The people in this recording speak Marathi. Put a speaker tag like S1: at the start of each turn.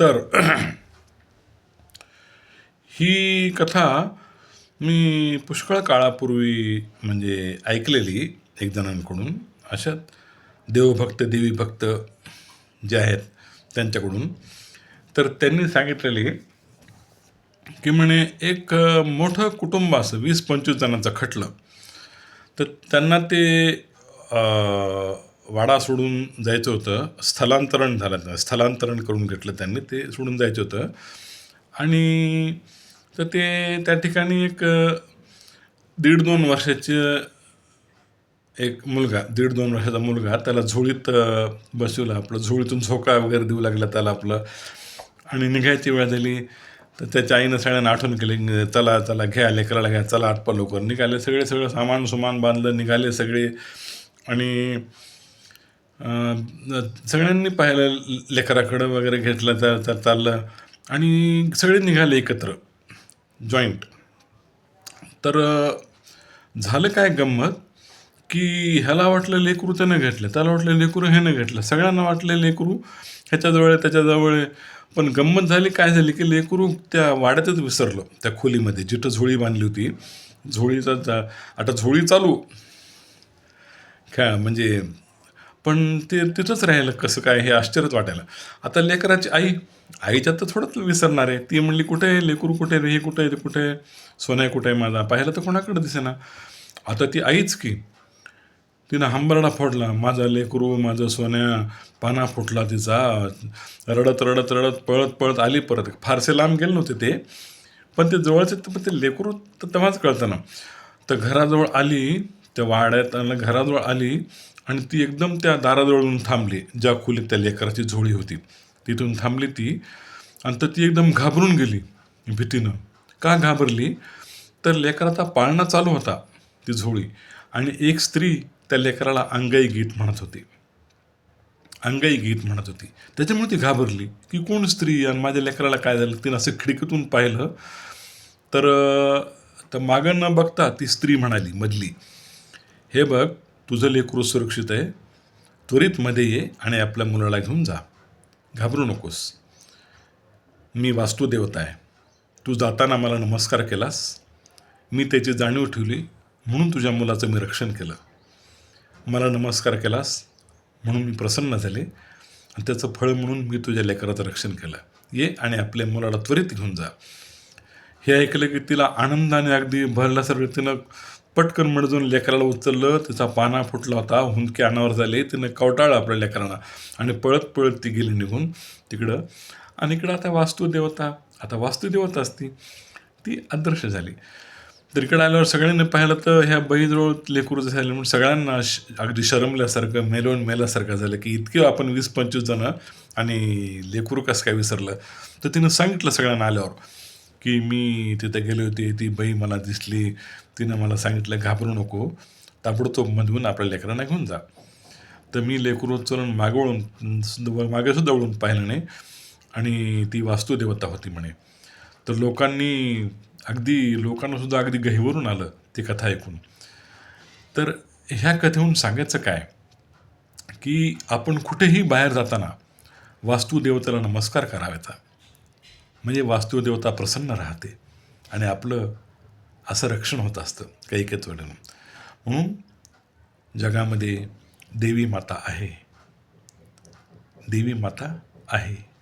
S1: तर ही कथा मी पुष्कळ काळापूर्वी म्हणजे ऐकलेली एक जणांकडून अशात देवभक्त देवीभक्त जे आहेत त्यांच्याकडून. तर त्यांनी सांगितलेली की म्हणे एक मोठं कुटुंब असं वीस पंचवीस जणांचं खटलं. तर त्यांना ते वाडा सोडून जायचं होतं स्थलांतरण झालं स्थलांतरण करून घेतलं त्यांनी ते सोडून जायचं होतं. आणि तर ते त्या ठिकाणी एक दीड दोन वर्षाचे एक मुलगा दीड दोन वर्षाचा मुलगा त्याला झोळीत बसवला आपलं झोळीतून झोका वगैरे देऊ लागला त्याला आपलं. आणि निघायची वेळ झाली तर त्याच्या आईनं सगळ्यांना आठवण केली चला चला घ्या लेकराला घ्या चला आटपा लवकर. निघाले सगळे सगळं सामान सुमान बांधलं निघाले सगळे. आणि सगळ्यांनी पाहिलं लेकराकडं वगैरे घेतलं तर तर चाललं. आणि सगळे निघाले एकत्र जॉईंट तर झालं काय गंमत? की ह्याला वाटलं लेकरू त्यानं घेतलं त्याला वाटलं लेकरू ह्यानं घेतलं. सगळ्यांना वाटलं लेकरू ह्याच्याजवळ आहे त्याच्याजवळ. आहे पण गंमत झाली काय झाली की लेकरू त्या वाड्यातच विसरलं त्या खोलीमध्ये. जिथं झोळी बांधली होती झोळीचा आता झोळी चालू. काय म्हणजे पण ते तिथंच राहिलं कसं काय हे आश्चर्यच वाटायला. आता लेकराची आई आईच्यात तर थोडंच विसरणार आहे. ती म्हणली कुठे आहे? लेकरू कुठे आहे? रे हे कुठे आहे? ते कुठे आहे? सोन्या कुठे आहे माझा? पाहिलं तर कोणाकडे दिसेना. आता ती आईच की तिनं हंबरडा फोडला माझा लेकरू माझं सोन्या पाना फुटला तिचा. रडत रडत रडत पळत पळत आली परत. फारसे लांब गेले नव्हते ते पण ते जवळचे पण ते लेकरू तर तेव्हाच कळतं ना. तर घराजवळ आली त्या वाड्यात घराजवळ आली आणि ती एकदम त्या दाराजवळून थांबली ज्या खोलीत त्या लेकराची झोळी होती. तिथून थांबली ती आणि तर ती एकदम घाबरून गेली भीतीनं. का घाबरली? तर लेकराचा पाळणा चालू होता ती झोळी. आणि एक स्त्री त्या लेकराला अंगाई गीत म्हणत होती. अंगाई गीत म्हणत होती. त्याच्यामुळे ती घाबरली की कोण स्त्री? आणि माझ्या लेकराला काय झालं? तिनं असं खिडकीतून पाहिलं. तर तर मागं न बघता ती स्त्री म्हणाली मधली हे बघ तुझं लेकरू सुरक्षित आहे. त्वरित मध्ये ये आणि आपल्या मुलाला घेऊन जा. घाबरू नकोस. मी वास्तुदेवता आहे. तू जाताना मला नमस्कार केलास. मी त्याची जाणीव ठेवली म्हणून तुझ्या मुलाचं मी रक्षण केलं. मला नमस्कार केलास म्हणून मी प्रसन्न झाले. आणि त्याचं फळ म्हणून मी तुझ्या लेकराचं रक्षण केलं. ये आणि आपल्या मुलाला त्वरित घेऊन जा. हे ऐकलं की तिला आनंदाने अगदी भरल्यासारखं तिनं पटकन म्हणजून लेकराला उचललं तिचा पाना फुटला होता हुंदके अनावर झाले तिनं कवटाळलं आपल्या लेकरांना. आणि पळत पळत ती गेली निघून तिकडं. आणि इकडं आता वास्तुदेवता आता वास्तुदेवता असती ती अदृश्य झाली. तर इकडं आल्यावर सगळ्यांनी पाहिलं तर ह्या बहीजवळ लेकरू झाले म्हणून सगळ्यांना श- अगदी शरमल्यासारखं मेलवून मेल्यासारखं झालं की इतके आपण वीस पंचवीस जणं आणि लेकरू कसं काय विसरलं? तर तिनं सांगितलं सगळ्यांना आल्यावर. की मी तिथे गेले होते ती बाई मला दिसली तिनं मला सांगितलं घाबरू नको ताबडतोब म्हणून आपल्या लेकरांना घेऊन जा. तर मी लेकरू चलून मागे वळून सुद्धा- वळून पाहिलं नाही. आणि ती वास्तुदेवता होती म्हणे. तर लोकांनी अगदी लोकांनासुद्धा अगदी गहिवरून आलं ती कथा ऐकून. तर ह्या कथेहून सांगायचं काय? की आपण कुठेही बाहेर जाताना वास्तुदेवतेला नमस्कार करावेचा. म्हणजे वास्तुदेवता प्रसन्न राहते. आणि आपलं असं रक्षण होत असतं काही काही वेळेनं म्हणून जगामध्ये देवी माता आहे. देवी माता आहे.